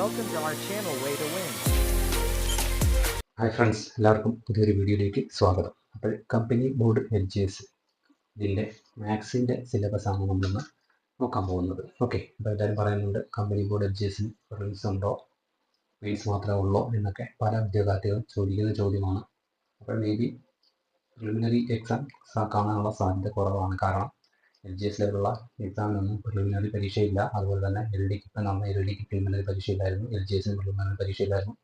Welcome to our channel Way to Win. Hi friends എല്ലാവർക്കും പുതിയൊരു വീഡിയോയിലേക്ക് സ്വാഗതം. അപ്പോൾ company board L G S ഇതിന്റെ മാത്സിന്റെ സിലബസ് ആണ് നമ്മളിന്ന് നോക്കാൻ പോകുന്നത്. ഓക്കെ അപ്പോൾ എല്ലാവരും പറയുന്നുണ്ട് കമ്പനി ബോർഡ് എൽ ജി എസിന് പ്രിലിംസ് ഉണ്ടോ? മെയിൻസ് മാത്രമേ ഉള്ളോ എന്നൊക്കെ പല വിദ്യാർത്ഥികളും ചോദിക്കുന്ന ചോദ്യമാണ്. അപ്പോൾ മേ ബി പ്രിലിമിനറി എക്സാം കാണാനുള്ള സാധ്യത കുറവാണ്. കാരണം എൽ ജി എസ് ലെവലുള്ള എക്സാമിനൊന്നും പ്രിലിമിനറി പരീക്ഷയില്ല. അതുപോലെ തന്നെ എൽ ഡിക്ക് ഇപ്പം നമ്മൾ എൽ ഡിക്ക് പ്രിലിമിനറി പരീക്ഷയില്ലായിരുന്നു. എൽ ജി എസിന് പ്രിലിമിനറി പരീക്ഷയില്ലായിരുന്നു.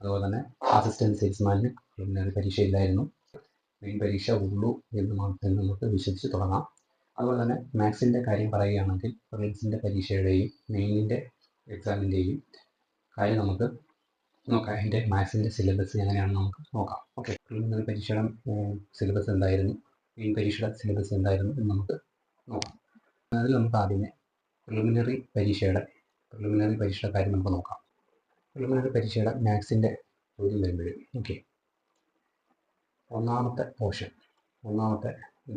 അതുപോലെ തന്നെ അസിസ്റ്റന്റ് സെയിൽസ്മാനിന് പ്രിലിമിനറി പരീക്ഷയില്ലായിരുന്നു. മെയിൻ പരീക്ഷ ഉള്ളൂ എന്ന് മാത്രം നമുക്ക് വിശ്വസിച്ച് തുടങ്ങാം. അതുപോലെ തന്നെ മാത്സിന്റെ കാര്യം പറയുകയാണെങ്കിൽ പ്രിലിംസിന്റെ പരീക്ഷയുടെയും മെയിനിന്റെ എക്സാമിന്റെയും കാര്യം നമുക്ക് നോക്കാം. അതിന്റെ മാത്സിന്റെ സിലബസ് എങ്ങനെയാണെന്ന് നമുക്ക് നോക്കാം. ഓക്കെ പ്രിലിമിനറി പരീക്ഷയുടെ സിലബസ് എന്തായിരുന്നു? മെയിൻ പരീക്ഷയുടെ സിലബസ് എന്തായിരുന്നു എന്ന് നമുക്ക് നോക്കാം അതിൽ നമുക്ക് ആദ്യമേ പ്രിലിമിനറി പരീക്ഷയുടെ പ്രിലിമിനറി പരീക്ഷയുടെ കാര്യം നമുക്ക് നോക്കാം. പ്രിലിമിനറി പരീക്ഷയുടെ മാത്സിന്റെ ചോദ്യം വരുമ്പോഴും ഓക്കെ ഒന്നാമത്തെ പോർഷൻ ഒന്നാമത്തെ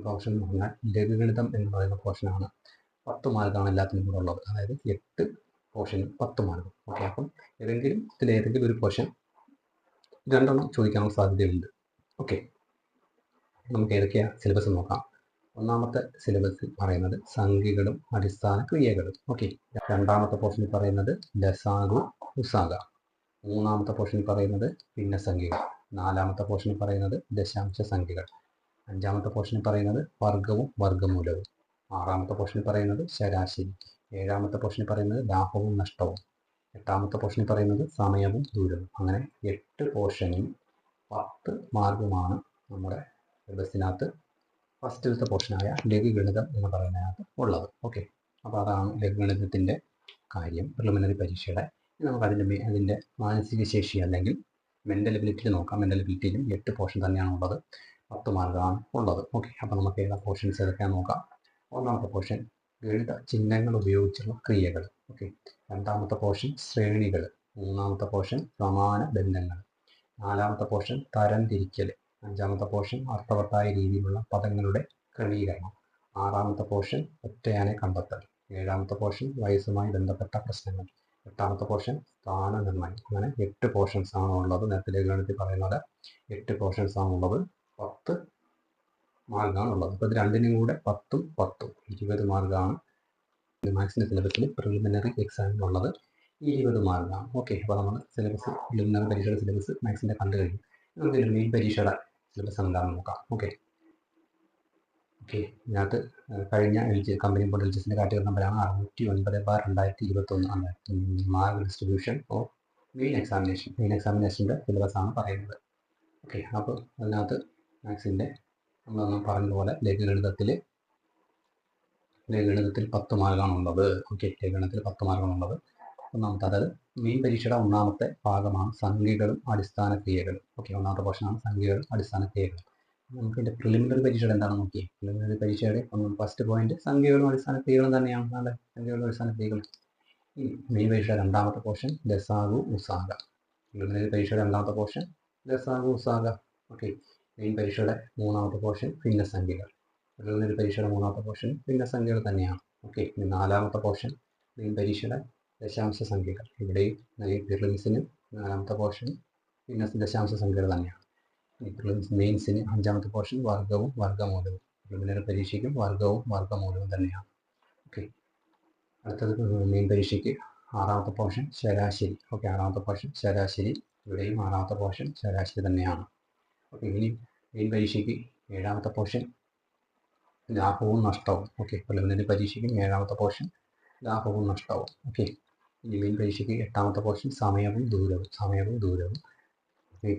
പോർഷൻ എന്ന് പറഞ്ഞാൽ ലഘുഗണിതം എന്ന് പറയുന്ന പോർഷനാണ് പത്ത് മാർക്കാണ് എല്ലാത്തിനും കൂടെ ഉള്ളത്. അതായത് എട്ട് പോർഷനും പത്ത് മാർക്കും. ഓക്കെ അപ്പം ഏതെങ്കിലും ഇതിൽ ഏതെങ്കിലും ഒരു പോർഷൻ രണ്ടെണ്ണം ചോദിക്കാനുള്ള സാധ്യതയുണ്ട്. ഓക്കെ നമുക്ക് ഏതൊക്കെയാണ് സിലബസ് നോക്കാം. ഒന്നാമത്തെ സിലബസിൽ പറയുന്നത് സംഖ്യകളും അടിസ്ഥാന ക്രിയകളും. ഓക്കെ രണ്ടാമത്തെ പോർഷനിൽ പറയുന്നത് ലസാഗു ഉസാഗ. മൂന്നാമത്തെ പോർഷനിൽ പറയുന്നത് ഭിന്നസംഖ്യകൾ. നാലാമത്തെ പോർഷനിൽ പറയുന്നത് ദശാംശ സംഖ്യകൾ. അഞ്ചാമത്തെ പോർഷനിൽ പറയുന്നത് വർഗവും വർഗമൂലവും ആറാമത്തെ പോർഷനിൽ പറയുന്നത് ശരാശരി. ഏഴാമത്തെ പോർഷനിൽ പറയുന്നത് ലാഭവും നഷ്ടവും. എട്ടാമത്തെ പോർഷനിൽ പറയുന്നത് സമയവും ദൂരവും. അങ്ങനെ എട്ട് പോർഷനും പത്ത് മാർഗമാണ് നമ്മുടെ സിലബസിനകത്ത് ഫസ്റ്റിലത്തെ പോർഷനായ ലഘുഗണിതം എന്ന് പറയുന്നതിനകത്ത് ഉള്ളത്. ഓക്കെ അപ്പോൾ അതാണ് ലഘുഗണിതത്തിന്റെ കാര്യം പ്രിലിമിനറി പരീക്ഷയുടെ. നമുക്ക് അതിന്റെ അതിന്റെ മാനസിക ശേഷി അല്ലെങ്കിൽ മെന്റൽ എബിലിറ്റിയിൽ നോക്കാം. മെന്റൽ എബിലിറ്റിയിലും എട്ട് പോർഷൻ തന്നെയാണ് ഉള്ളത്. പത്ത് മാർക്കാണ് ഉള്ളത്. ഓക്കെ അപ്പോൾ നമുക്ക് ഏതാ പോർഷൻസ് ഏതൊക്കെയാണെന്ന് നോക്കാം. ഒന്നാമത്തെ പോർഷൻ ഗണിത ചിഹ്നങ്ങൾ ഉപയോഗിച്ചുള്ള ക്രിയകൾ. ഓക്കെ രണ്ടാമത്തെ പോർഷൻ ശ്രേണികൾ. മൂന്നാമത്തെ പോർഷൻ സമാന ബന്ധങ്ങൾ. നാലാമത്തെ പോർഷൻ തരം തിരിക്കൽ അഞ്ചാമത്തെ പോർഷൻ അർത്ഥവത്തായ രീതിയിലുള്ള പദങ്ങളുടെ ക്രമീകരണം. ആറാമത്തെ പോർഷൻ ഒറ്റയാനെ കണ്ടെത്തൽ. ഏഴാമത്തെ പോർഷൻ വയസ്സുമായി ബന്ധപ്പെട്ട പ്രശ്നങ്ങൾ. എട്ടാമത്തെ പോർഷൻ സ്ഥാനനിർണയം. അങ്ങനെ എട്ട് പോർഷൻസ് ആണ് ഉള്ളത്. നേരത്തെ ലേഖനത്തിൽ പറയുന്നത് എട്ട് പോർഷൻസ് ആണ് ഉള്ളത്. പത്ത് മാർക്കാണ് ഉള്ളത്. അപ്പോൾ ഇത് രണ്ടിനും കൂടെ പത്തും പത്തും. ഇരുപത് മാർക്കാണ് മാത്സിന്റെ സിലബസിൽ പ്രിലിമിനറി എക്സാമിനുള്ളത് ഇരുപത് മാർക്കാണ് ഓക്കെ അപ്പോൾ നമ്മൾ സിലബസ് പ്രിലിമിനറി പരീക്ഷയുടെ സിലബസ് മാത്സിന്റെ കണ്ടു കഴിഞ്ഞു. നമുക്ക് മെയിൻ പരീക്ഷയുടെ സിലബസ് എന്താണെന്ന് നോക്കാം. ഓക്കെ. ഓക്കെ. ഇതിനകത്ത് കഴിഞ്ഞ L G company board L G എസിന്റെ കാറ്റഗറി നമ്പറാണ് അറുന്നൂറ്റി ഒൻപത് ബാർ രണ്ടായിരത്തി ഇരുപത്തൊന്ന് ആണ് mark distribution of main examination. Main എക്സാമിനേഷന്റെ syllabus ആണ് പറയുന്നത്. ഓക്കെ. അപ്പോൾ അതിനകത്ത് മാത്സിന്റെ നമ്മൾ പറഞ്ഞതുപോലെ ലഘുഗണിതത്തിൽ ലഘുഗണിതത്തിൽ പത്ത് മാർക്കാണ് ഉള്ളത് ഓക്കെ. ലഘുഗണിതത്തിൽ പത്ത് മാർക്കാണ് ഉള്ളത് ഒന്നാമത്തെ അതായത് മെയിൻ പരീക്ഷയുടെ ഒന്നാമത്തെ ഭാഗമാണ് സംഖ്യകളും അടിസ്ഥാന ക്രിയകളും. ഓക്കെ ഒന്നാമത്തെ പോർഷനാണ് സംഖ്യകളും അടിസ്ഥാന ക്രിയകളും. നമുക്ക് ഇതിന്റെ പ്രിലിമിനറി പരീക്ഷയുടെ എന്താണെന്ന് നോക്കിയേ? പ്രിലിമിനറി പരീക്ഷയുടെ ഒന്ന് ഫസ്റ്റ് പോയിന്റ് സംഖ്യകളും അടിസ്ഥാന ക്രിയകളും തന്നെയാണ്. നല്ല സംഖ്യകളും അടിസ്ഥാന ക്രിയകളും. ഇനി മെയിൻ പരീക്ഷയുടെ രണ്ടാമത്തെ പോർഷൻ ദസാഗു ഉസാഗ പ്രിലിമിനറി പരീക്ഷയുടെ രണ്ടാമത്തെ പോർഷൻ ദസാഗു ഉസാഗ ഓക്കെ മെയിൻ പരീക്ഷയുടെ മൂന്നാമത്തെ പോർഷൻ ഭിന്നസംഖ്യകൾ. പ്രിലിമിനറി പരീക്ഷയുടെ മൂന്നാമത്തെ പോർഷൻ ഭിന്നസംഖ്യകൾ തന്നെയാണ്. ഓക്കെ ഇനി നാലാമത്തെ പോർഷൻ മെയിൻ പരീക്ഷയുടെ ദശാംശ സംഖ്യകൾ. ഇവിടെയും ഈ നാലാമത്തെ പോർഷൻ പിന്നെ ദശാംശ സംഖ്യകൾ തന്നെയാണ്. ഈ മെയിൻസിന് അഞ്ചാമത്തെ പോർഷൻ വർഗവും വർഗമൂലവും പ്രിലിമിനറി പരീക്ഷയ്ക്കും വർഗവും വർഗമൂലവും തന്നെയാണ്. ഓക്കെ അടുത്തത് മെയിൻ പരീക്ഷയ്ക്ക് ആറാമത്തെ പോർഷൻ ശരാശരി. ഓക്കെ ആറാമത്തെ പോർഷൻ ശരാശരി. ഇവിടെയും ആറാമത്തെ പോർഷൻ ശരാശരി തന്നെയാണ്. ഓക്കെ ഇനി മെയിൻ പരീക്ഷയ്ക്ക് ഏഴാമത്തെ പോർഷൻ ലാഭവും നഷ്ടവും. ഓക്കെ പ്രിലിമിനറി പരീക്ഷയ്ക്കും ഏഴാമത്തെ പോർഷൻ ലാഭവും നഷ്ടവും. ഓക്കെ മെയിൻ പരീക്ഷയ്ക്ക് എട്ടാമത്തെ പോർഷൻ സമയവും ദൂരവും സമയവും ദൂരവും.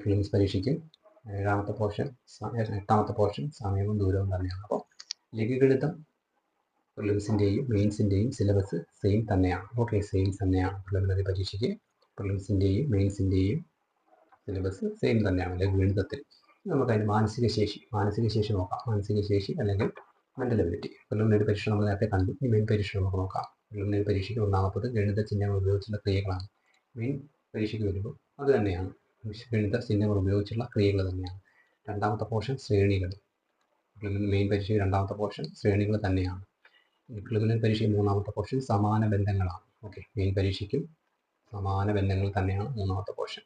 ഫിലിംസ് പരീക്ഷയ്ക്ക് ഏഴാമത്തെ പോർഷൻ എട്ടാമത്തെ പോർഷൻ സമയവും ദൂരവും തന്നെയാണ് അപ്പോൾ ലഘുഗണിതം പ്രിലിംസിന്റെയും മെയിൻസിന്റെയും സിലബസ് സെയിം തന്നെയാണ്. ഓക്കെ സെയിം തന്നെയാണ് പ്രിലിമിനറി പരീക്ഷയ്ക്ക്. പ്രിലിംസിന്റെയും മെയിൻസിന്റെയും സിലബസ് സെയിം തന്നെയാണ് ലഘുഗണിതത്തിൽ നമുക്കതിന്റെ മാനസിക ശേഷി മാനസിക ശേഷി നോക്കാം. മാനസിക ശേഷി അല്ലെങ്കിൽ മെന്റൽ എബിലിറ്റി പ്രിലിമിനറി പരീക്ഷ നമ്മൾ നേരത്തെ കണ്ടു. ഈ മെയിൻ പരീക്ഷ നമുക്ക് നോക്കാം. പ്രിലിമിനറി പരീക്ഷയ്ക്ക് ഒന്നാമത്തത് ഗണിത ചിഹ്നങ്ങൾ ഉപയോഗിച്ചുള്ള ക്രിയകളാണ്. മെയിൻ പരീക്ഷയ്ക്ക് വരുമ്പോൾ അത് തന്നെയാണ്. ഗണിത ചിഹ്നങ്ങൾ ഉപയോഗിച്ചുള്ള ക്രിയകൾ തന്നെയാണ്. രണ്ടാമത്തെ പോർഷൻ ശ്രേണികൾ. മെയിൻ പരീക്ഷയ്ക്ക് രണ്ടാമത്തെ പോർഷൻ ശ്രേണികൾ തന്നെയാണ്. ഇംപ്ലിമെന്റ് പരീക്ഷയ്ക്ക് മൂന്നാമത്തെ പോർഷൻ സമാന ബന്ധങ്ങളാണ്. ഓക്കെ മെയിൻ പരീക്ഷയ്ക്കും സമാന ബന്ധങ്ങൾ തന്നെയാണ് മൂന്നാമത്തെ പോർഷൻ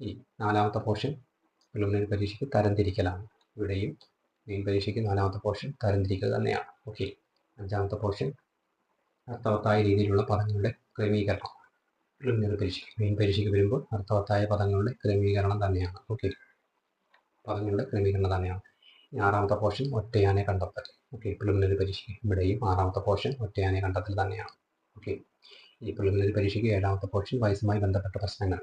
ഈ നാലാമത്തെ പോർഷൻ പ്രിലിമിനറി പരീക്ഷയ്ക്ക് തരംതിരിക്കലാണ്. ഇവിടെയും മെയിൻ പരീക്ഷയ്ക്ക് നാലാമത്തെ പോർഷൻ തരംതിരിക്കൽ തന്നെയാണ്. ഓക്കെ അഞ്ചാമത്തെ പോർഷൻ അർത്ഥവത്തായ രീതിയിലുള്ള പദങ്ങളുടെ ക്രമീകരണം. പ്രിലിമിനറി പരീക്ഷയ്ക്ക് മെയിൻ പരീക്ഷയ്ക്ക് വരുമ്പോൾ അർത്ഥവത്തായ പദങ്ങളുടെ ക്രമീകരണം തന്നെയാണ്. ഓക്കെ പദങ്ങളുടെ ക്രമീകരണം തന്നെയാണ്. ആറാമത്തെ പോർഷൻ ഒറ്റയാനെ കണ്ടെത്തൽ. ഓക്കെ പ്രിലിമിനറി പരീക്ഷയ്ക്ക് ഇവിടെയും ആറാമത്തെ പോർഷൻ ഒറ്റയാനെ കണ്ടെത്തൽ തന്നെയാണ്. ഓക്കെ ഈ പ്രിലിമിനറി പരീക്ഷയ്ക്ക് ഏഴാമത്തെ പോർഷൻ വയസ്സുമായി ബന്ധപ്പെട്ട പ്രശ്നങ്ങൾ.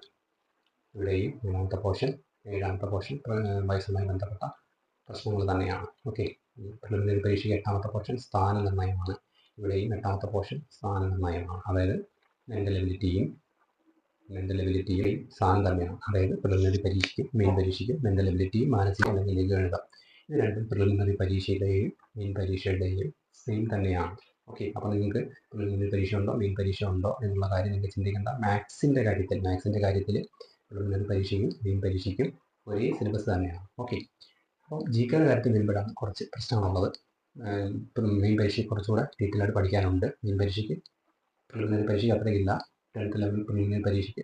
ഇവിടെയും മൂന്നാമത്തെ പോർഷൻ ഏഴാമത്തെ പോർഷൻ വയസ്സുമായി ബന്ധപ്പെട്ട പ്രശ്നങ്ങൾ തന്നെയാണ്. ഓക്കെ പ്രിലിമിനറി പരീക്ഷയ്ക്ക് എട്ടാമത്തെ പോർഷൻ സ്ഥാന നിർണയമാണ് ഇവിടെയും എട്ടാമത്തെ പോർഷൻ സ്ഥാന നിർണയമാണ് അതായത് മെന്റൽ എബിലിറ്റിയും മെന്റൽ എബിലിറ്റിയും തന്നെയാണ്. അതായത് പ്രിലിമിനറി പരീക്ഷയ്ക്കും മെയിൻ പരീക്ഷയ്ക്കും മെന്റൽ എബിലിറ്റിയും മാനസിക അല്ലെങ്കിൽ ലഘുഗണിതം. ഇത് രണ്ടും പ്രിലിമിനറി പരീക്ഷയുടെയും മെയിൻ പരീക്ഷയുടെയും സെയിം തന്നെയാണ്. ഓക്കെ അപ്പോൾ നിങ്ങൾക്ക് പ്രിലിമിനറി പരീക്ഷ ഉണ്ടോ മെയിൻ പരീക്ഷ ഉണ്ടോ എന്നുള്ള കാര്യം നിങ്ങൾക്ക് ചിന്തിക്കേണ്ട. മാത്സിന്റെ കാര്യത്തിൽ മാത്സിന്റെ കാര്യത്തിൽ പ്രിലിമിനറി പരീക്ഷയ്ക്കും മെയിൻ പരീക്ഷയ്ക്കും ഒരേ സിലബസ് തന്നെയാണ്. ഓക്കെ അപ്പോൾ ജി കെയുടെ കാര്യത്തിൽ വരുമ്പോഴാണ് കുറച്ച് പ്രശ്നങ്ങളുള്ളത്. മെയിൻ പരീക്ഷയ്ക്ക് കുറച്ചുകൂടെ ഡീറ്റെയിൽ ആയിട്ട് പഠിക്കാനുണ്ട്. മെയിൻ പരീക്ഷയ്ക്ക് പ്രിലിമിനറി പരീക്ഷയ്ക്ക് അത്രയ്ക്കില്ല ടെൻത്ത് ലെവൽ പ്രിലിമിനറി പരീക്ഷയ്ക്ക്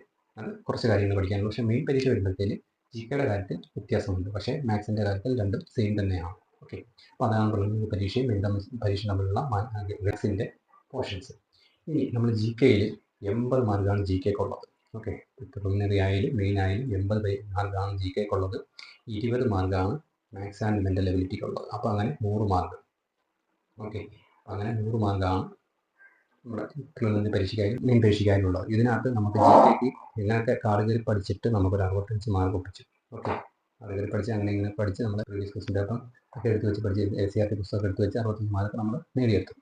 കുറച്ച് കാര്യങ്ങൾ പഠിക്കാനുണ്ട് പക്ഷേ മെയിൻ പരീക്ഷ വരുമ്പോഴത്തേന് ജി കെയുടെ കാര്യത്തിൽ വ്യത്യാസമുണ്ട്. പക്ഷേ മാത്സിന്റെ കാര്യത്തിൽ രണ്ടും സെയിം തന്നെയാണ്. ഓക്കെ അപ്പോൾ അതാണ് പ്രിലിമിനറി പരീക്ഷയും മെയിൻ പരീക്ഷ തമ്മിലുള്ള മാത്സിന്റെ പോർഷൻസ് ഇനി നമ്മൾ ജി കെയിൽ എൺപത് മാർക്കാണ് ജി കെക്ക് ഉള്ളത്. ഓക്കെ പ്രിലിമിനറി ആയാലും മെയിൻ ആയാലും എൺപത് മാർക്കാണ് ജി കെക്ക് ഉള്ളത്. ഇരുപത് മാർക്കാണ് മാത്സ് ആൻഡ് മെന്റൽ എബിലിറ്റിക്ക് ഉള്ളത്. അപ്പോൾ അങ്ങനെ നൂറ് മാർക്ക് ഓക്കെ. അങ്ങനെ നൂറ് മാർക്കാണ് നമ്മുടെ നിന്ന് പരീക്ഷയ്ക്കായി മെയിൻ പരീക്ഷിക്കാനുള്ളത് ഇതിനകത്ത് നമുക്ക് ജി കെക്ക് ഇങ്ങനത്തെ കാറുകയിൽ പഠിച്ചിട്ട് നമുക്കൊരു അറുപത്തഞ്ച് മാർക്ക് ഒപ്പിച്ചു. ഓക്കെ. കാറുകയിൽ പഠിച്ച് അങ്ങനെ ഇങ്ങനെ പഠിച്ച് നമ്മൾ പ്രീവിയസ് ക്വസ്റ്റൻ പേപ്പർ ഒക്കെ എടുത്ത് വെച്ച് പഠിച്ച് എ സി ആർ ടി പുസ്തകം എടുത്ത് വെച്ച് അറുപത്തഞ്ച് മാർക്ക് നമ്മൾ നേടിയെടുത്തു.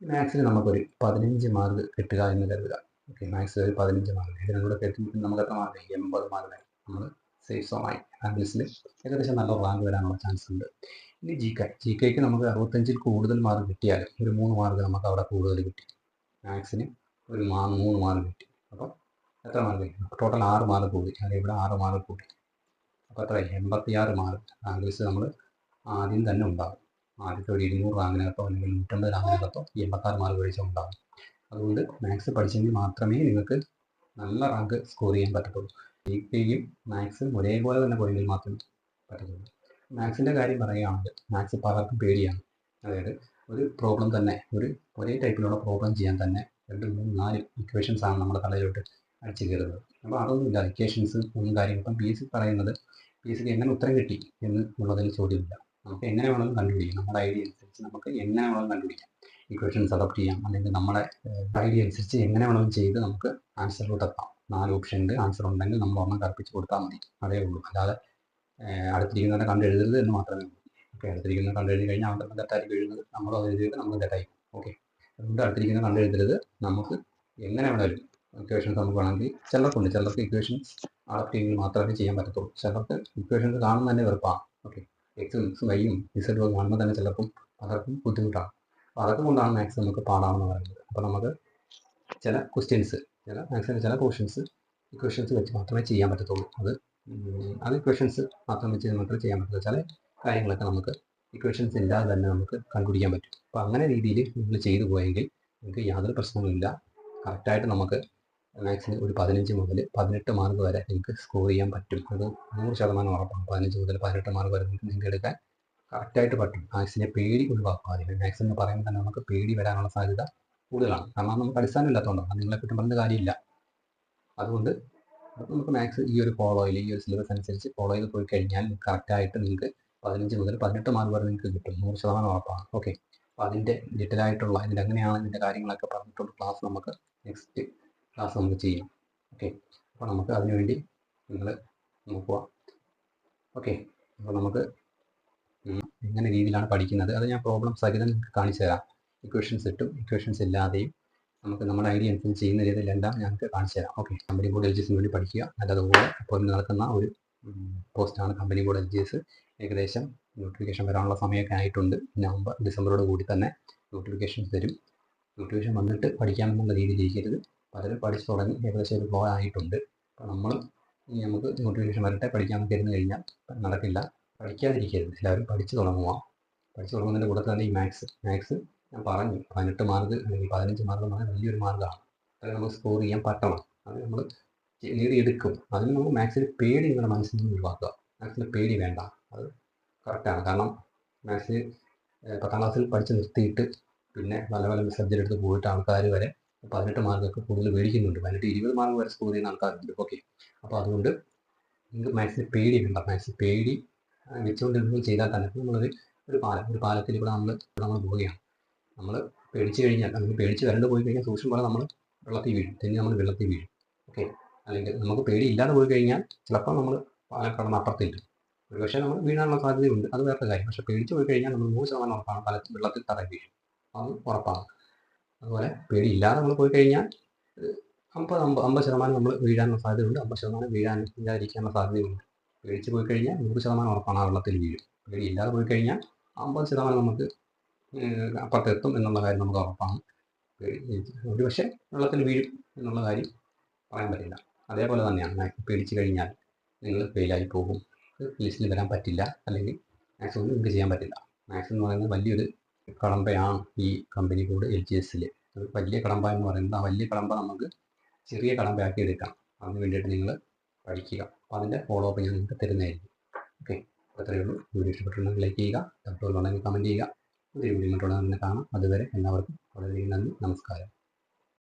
മാത്സിൽ നമുക്കൊരു പതിനഞ്ച് മാർക്ക് കിട്ടുക എന്ന് കരുതുക. ഓക്കെ. മാത്സിൽ ഒരു പതിനഞ്ച് മാർക്ക് ഇതിനും കൂടെ കയറ്റി നമുക്ക് എത്ര മാർക്ക് എൺപത് മാർക്കായി നമ്മൾ സേഫ് സോണായി റാങ്കിൽസിൽ ഏകദേശം നല്ല റാങ്ക് വരാനുള്ള ചാൻസ് ഉണ്ട്. ഇനി ജി കെ ജി കെക്ക് നമുക്ക് അറുപത്തഞ്ചിൽ കൂടുതൽ മാർക്ക് കിട്ടിയാൽ ഒരു മൂന്ന് മാർക്ക് നമുക്ക് അവിടെ കൂടുതൽ കിട്ടി. മാത്സിന് ഒരു മാ മൂന്ന് മാർക്ക് കിട്ടി. അപ്പോൾ എത്ര മാർക്ക് ടോട്ടൽ ആറ് മാർക്ക് കൂടി. അതായത് ഇവിടെ ആറ് മാർക്ക് കൂടി. അപ്പോൾ എത്ര? എൺപത്തിയാറ് മാർക്ക് റാങ്കിൽസ് നമ്മൾ ആദ്യം തന്നെ ഉണ്ടാകും ആദ്യത്തെ ഒരു ഇരുന്നൂറ് റാങ്കിനകത്തോ അല്ലെങ്കിൽ നൂറ്റമ്പത് റാങ്കിനകത്തോ എൺപത്താറ് മാർക്ക് കഴിച്ചാൽ ഉണ്ടാകും അതുകൊണ്ട് മാത്സ് പഠിച്ചെങ്കിൽ മാത്രമേ നിങ്ങൾക്ക് നല്ല റാങ്ക് സ്കോർ ചെയ്യാൻ പറ്റത്തുള്ളൂ. കെയും മാത്സും ഒരേപോലെ തന്നെ പോയെങ്കിൽ മാത്രമേ പറ്റത്തുള്ളൂ. മാത്സിന്റെ കാര്യം പറയുകയാണെങ്കിൽ മാത്സ് പലർക്കും പേടിയാണ്. അതായത് ഒരു പ്രോബ്ലം തന്നെ ഒരു ഒരേ ടൈപ്പിലുള്ള പ്രോബ്ലം ചെയ്യാൻ തന്നെ രണ്ട് മൂന്ന് നാല് ഇക്വേഷൻസ് ആണ് നമ്മുടെ തലയിലോട്ട് അടിച്ചു കയറുന്നത്. അപ്പോൾ അതൊന്നുമില്ല ഇക്വേഷൻസ് ഒന്നും കാര്യം ഇപ്പം പി എസ് സി പറയുന്നത് പി എസ് സിക്ക് എങ്ങനെ ഉത്തരം കിട്ടി എന്ന് ഉള്ളതിൽ ചോദ്യമില്ല. നമുക്ക് എങ്ങനെ വേണമെങ്കിലും കണ്ടുപിടിക്കാം. നമ്മുടെ ഐഡിയ അനുസരിച്ച് നമുക്ക് എങ്ങനെ വേണമെങ്കിലും കണ്ടുപിടിക്കാം. ഇക്വേഷൻസ് അഡോപ്റ്റ് ചെയ്യാം. അല്ലെങ്കിൽ നമ്മുടെ ഐഡിയ അനുസരിച്ച് എങ്ങനെ വേണമെങ്കിലും ചെയ്ത് നമുക്ക് ആൻസറിലോട്ട് എത്താം. നാല് ഓപ്ഷൻ ഉണ്ട് ആൻസർ ഉണ്ടെങ്കിൽ നമ്മൾ ഒന്ന് കറുപ്പിച്ച് കൊടുത്താൽ മതി. അതേ ഉള്ളൂ. അല്ലാതെ അടുത്തിരിക്കുന്നവരെ കണ്ട് എഴുതരുത് എന്ന് മാത്രമേ ഉള്ളൂ. ഓക്കെ അടുത്തിരിക്കുന്ന കണ്ട് എഴുതി കഴിഞ്ഞാൽ അവരുടെ തെറ്റായിരിക്കും എഴുതുന്നത്. നമ്മൾ അത് എഴുതിയത് നമ്മൾ തെറ്റായിരിക്കും. ഓക്കെ. അതുകൊണ്ട് അടുത്തിരിക്കുന്ന കണ്ട് എഴുതരുത്. നമുക്ക് എങ്ങനെ വേണമെങ്കിലും ഇക്വേഷൻസ് നമുക്ക് വേണമെങ്കിൽ ചിലർക്കുണ്ട്. ചിലർക്ക് ഇക്വേഷൻസ് ചെയ്യുന്നത് മാത്രമേ ചെയ്യാൻ പറ്റത്തുള്ളൂ. ചിലർക്ക് ഇക്വേഷൻസ് കാണുന്ന തന്നെ വെറുപ്പാണ്. ഓക്കെ. എക്സും എക്സും വൈയും ഇസഡും ഒക്കെ കാണുമ്പോൾ തന്നെ ചിലർക്കും പലർക്കും ബുദ്ധിമുട്ടാണ്. അപ്പോൾ അതൊക്കെ കൊണ്ടാണ് മാത്സ് നമുക്ക് പാടാമെന്ന് പറയുന്നത്. അപ്പോൾ നമുക്ക് ചില ക്വസ്റ്റ്യൻസ് ചില മാത്സിന്റെ ചില പോർഷൻസ് ഇക്വഷൻസ് വെച്ച് മാത്രമേ ചെയ്യാൻ പറ്റത്തുള്ളൂ. അത് അത് ഇക്വഷൻസ് മാത്രം വെച്ച് മാത്രമേ ചെയ്യാൻ പറ്റത്തുള്ളൂ. ചില കാര്യങ്ങളൊക്കെ നമുക്ക് ഇക്വേഷൻസ് ഇല്ലാതെ തന്നെ നമുക്ക് കണ്ടുപിടിക്കാൻ പറ്റും. അപ്പോൾ അങ്ങനെ രീതിയിൽ നിങ്ങൾ ചെയ്തു പോയെങ്കിൽ നിങ്ങൾക്ക് യാതൊരു പ്രശ്നവുമില്ല കറക്റ്റായിട്ട് നമുക്ക് മാത്സിന് ഒരു പതിനഞ്ച് മുതൽ പതിനെട്ട് മാർക്ക് വരെ നിങ്ങൾക്ക് സ്കോർ ചെയ്യാൻ പറ്റും. അത് നൂറ് ശതമാനം ഉറപ്പാണ്. പതിനഞ്ച് മുതൽ പതിനെട്ട് മാർക്ക് വരെ നിങ്ങൾക്ക് എടുക്കാൻ കറക്റ്റായിട്ട് പറ്റും. മാത്സിനെ പേടി ഒഴിവാക്കുക ആദ്യം മാത്സ് എന്ന് പറയുമ്പോൾ തന്നെ നമുക്ക് പേടി വരാനുള്ള സാധ്യത കൂടുതലാണ്. കാരണം നമുക്ക് അടിസ്ഥാനം ഇല്ലാത്തതുകൊണ്ടാണ്. നിങ്ങളെ കുറ്റം പറഞ്ഞ കാര്യമില്ല. അതുകൊണ്ട് നമുക്ക് മാത്സ് ഈ ഒരു ഫോളോയിൽ ഈ ഒരു സിലബസ് അനുസരിച്ച് ഫോളോ ചെയ്ത് പോയി കഴിഞ്ഞാൽ കറക്റ്റായിട്ട് നിങ്ങൾക്ക് പതിനഞ്ച് മുതൽ പതിനെട്ട് മാർക്ക് വരെ നിങ്ങൾക്ക് കിട്ടും. നൂറ് ശതമാനം ഉറപ്പാണ്. ഓക്കെ അപ്പോൾ അതിന്റെ ഡീറ്റെയിൽ ആയിട്ടുള്ള ഇതിന്റെ എങ്ങനെയാണ് ഇതിന്റെ കാര്യങ്ങളൊക്കെ പറഞ്ഞിട്ടുള്ള ക്ലാസ് നമുക്ക് നെക്സ്റ്റ് ക്ലാസ് നമുക്ക് ചെയ്യാം. ഓക്കെ അപ്പോൾ നമുക്ക് അതിനുവേണ്ടി നിങ്ങൾ നോക്കുക. ഓക്കെ അപ്പോൾ നമുക്ക് എങ്ങനെ രീതിയിലാണ് പഠിക്കുന്നത്? അത് ഞാൻ പ്രോബ്ലം സഹിതം നിങ്ങൾക്ക് കാണിച്ചു തരാം ഇക്വേഷൻസ് ഇട്ടും ഇക്വേഷൻസ് ഇല്ലാതെയും നമുക്ക് നമ്മുടെ ഐഡിയ അനുസരിച്ച് ചെയ്യുന്ന രീതിയിലെല്ലാം ഞങ്ങൾക്ക് കാണിച്ചു തരാം. ഓക്കെ കമ്പനി ബോർഡ് എസിന് വേണ്ടി പഠിക്കുക. നല്ലതുപോലെ ഇപ്പോൾ നടക്കുന്ന ഒരു പോസ്റ്റാണ് കമ്പനി ബോർഡ് എസ് ഏകദേശം നോട്ടിഫിക്കേഷൻ വരാനുള്ള സമയമൊക്കെ ആയിട്ടുണ്ട്. നവംബർ ഡിസംബറോട് കൂടി തന്നെ നോട്ടിഫിക്കേഷൻ തരും നോട്ടിഫിക്കേഷൻ വന്നിട്ട് പഠിക്കാമെന്നുള്ള രീതിയിൽ ഇരിക്കരുത്. പലരും പഠിച്ചു തുടങ്ങി ഏകദേശം ഒരു ഫ്ലോ ആയിട്ടുണ്ട്. അപ്പോൾ നമ്മൾ ഇനി നമുക്ക് നോട്ടിഫിക്കേഷൻ വരട്ടെ പഠിക്കാമെന്ന് തരുന്നു കഴിഞ്ഞാൽ നടക്കില്ല. പഠിക്കാതിരിക്കരുത്. എല്ലാവരും പഠിച്ചു തുടങ്ങുക. പഠിച്ചു തുടങ്ങുന്നതിന്റെ കൂടെ തന്നെ ഈ മാത്സ് മാത്സ് ഞാൻ പറഞ്ഞു. പതിനെട്ട് മാർക്ക് അല്ലെങ്കിൽ പതിനഞ്ച് മാർക്ക് പറഞ്ഞാൽ വലിയൊരു മാർഗമാണ് അത് നമുക്ക് സ്കോർ ചെയ്യാൻ പറ്റണം. അത് നമ്മൾ നേടിയെടുക്കും അതിന് നമ്മൾ മാത്സിൽ പേടി നിങ്ങളുടെ മനസ്സിൽ നിന്ന് ഒഴിവാക്കുക. മാത്സിൽ പേടി വേണ്ട. അത് കറക്റ്റാണ് കാരണം മാത്സ് പത്താം ക്ലാസ്സിൽ പഠിച്ച് നിർത്തിയിട്ട് പിന്നെ പല പല സബ്ജക്റ്റ് എടുത്ത് പോയിട്ട് ആൾക്കാർ വരെ പതിനെട്ട് മാർക്കൊക്കെ കൂടുതൽ മേടിക്കുന്നുണ്ട്. പതിനെട്ട് ഇരുപത് മാർക്ക് വരെ സ്കോർ ചെയ്യുന്ന ആൾക്കാരുണ്ട്. ഓക്കെ അപ്പോൾ അതുകൊണ്ട് നിങ്ങൾക്ക് മാത്സിന് പേടി വേണ്ട. മാത്സ് പേടി വെച്ചുകൊണ്ട് നിങ്ങൾ ചെയ്താൽ തന്നെ നമ്മളൊരു ഒരു പാലം ഒരു പാലത്തിൽ ഇവിടെ നമ്മൾ നമ്മൾ പോവുകയാണ്. നമ്മൾ പേടിച്ച് കഴിഞ്ഞാൽ നമുക്ക് പേടിച്ച് വരണ്ട് പോയി കഴിഞ്ഞാൽ സൂക്ഷ്മം പോലെ നമ്മൾ വെള്ളത്തിൽ വീഴും. തെന്നി നമ്മൾ വെള്ളത്തിൽ വീഴും. ഓക്കെ അല്ലെങ്കിൽ നമുക്ക് പേടി ഇല്ലാതെ പോയി കഴിഞ്ഞാൽ ചിലപ്പോൾ നമ്മൾ പാലം അപ്പുറത്തിൽ ഒരു പക്ഷേ നമ്മൾ വീഴാനുള്ള സാധ്യതയുണ്ട്. അത് വേറെ കാര്യം. പക്ഷേ പേടിച്ച് പോയി കഴിഞ്ഞാൽ നമ്മൾ നൂറ് ശതമാനം ഉറപ്പാണ് പാലത്തിൽ വെള്ളത്തിൽ തറ വീഴും. അത് ഉറപ്പാണ്. അതുപോലെ പേടി ഇല്ലാതെ നമ്മൾ പോയി കഴിഞ്ഞാൽ അമ്പത് അമ്പത് അമ്പത് ശതമാനം നമ്മൾ വീഴാനുള്ള സാധ്യതയുണ്ട്. അമ്പത് ശതമാനം വീഴാൻ ഇല്ലാതിരിക്കാനുള്ള സാധ്യതയുണ്ട്. പേടിച്ച് പോയി കഴിഞ്ഞാൽ നൂറ് ശതമാനം ഉറപ്പാണ് ആ വെള്ളത്തിൽ വീഴും. പേടി ഇല്ലാതെ പോയി കഴിഞ്ഞാൽ അമ്പത് ശതമാനം നമുക്ക് അപ്പുറത്തെത്തും എന്നുള്ള കാര്യം നമുക്ക് ഉറപ്പാണ്. ഒരു പക്ഷേ വെള്ളത്തിൽ വീഴും എന്നുള്ള കാര്യം പറയാൻ പറ്റില്ല. അതേപോലെ തന്നെയാണ്. മാത്സ് പേടിച്ച് കഴിഞ്ഞാൽ നിങ്ങൾ ഫെയിലായി പോകും. ലിസ്റ്റിൽ വരാൻ പറ്റില്ല. അല്ലെങ്കിൽ മാത്സ് ഒന്നും നിങ്ങൾക്ക് ചെയ്യാൻ പറ്റില്ല. മാത്സ് എന്ന് പറയുന്നത് വലിയൊരു കടമ്പയാണ് ഈ കമ്പനി കൂടെ എൽ ജി എസിൽ വലിയ കടമ്പ എന്ന് പറയുന്നത് ആ വലിയ കടമ്പ നമുക്ക് ചെറിയ കടമ്പയാക്കി എടുക്കാം. അതിന് വേണ്ടിയിട്ട് നിങ്ങൾ പഠിക്കുക. അപ്പോൾ അതിന്റെ ഫോളോ അപ്പ് ഞാൻ നിങ്ങൾക്ക് തരുന്നതായിരിക്കും. ഓക്കെ? അപ്പോൾ ഉള്ളൂ. വീഡിയോ ഇഷ്ടപ്പെട്ടിട്ടുണ്ടെങ്കിൽ ലൈക്ക് ചെയ്യുക. ഡൗട്ടുകളുണ്ടെങ്കിൽ കമന്റ് ചെയ്യുക. ഒരു വീഡിയോ മറ്റുള്ള തന്നെ കാണാം. അതുവരെ എല്ലാവർക്കും വളരെ നന്ദി. നമസ്കാരം.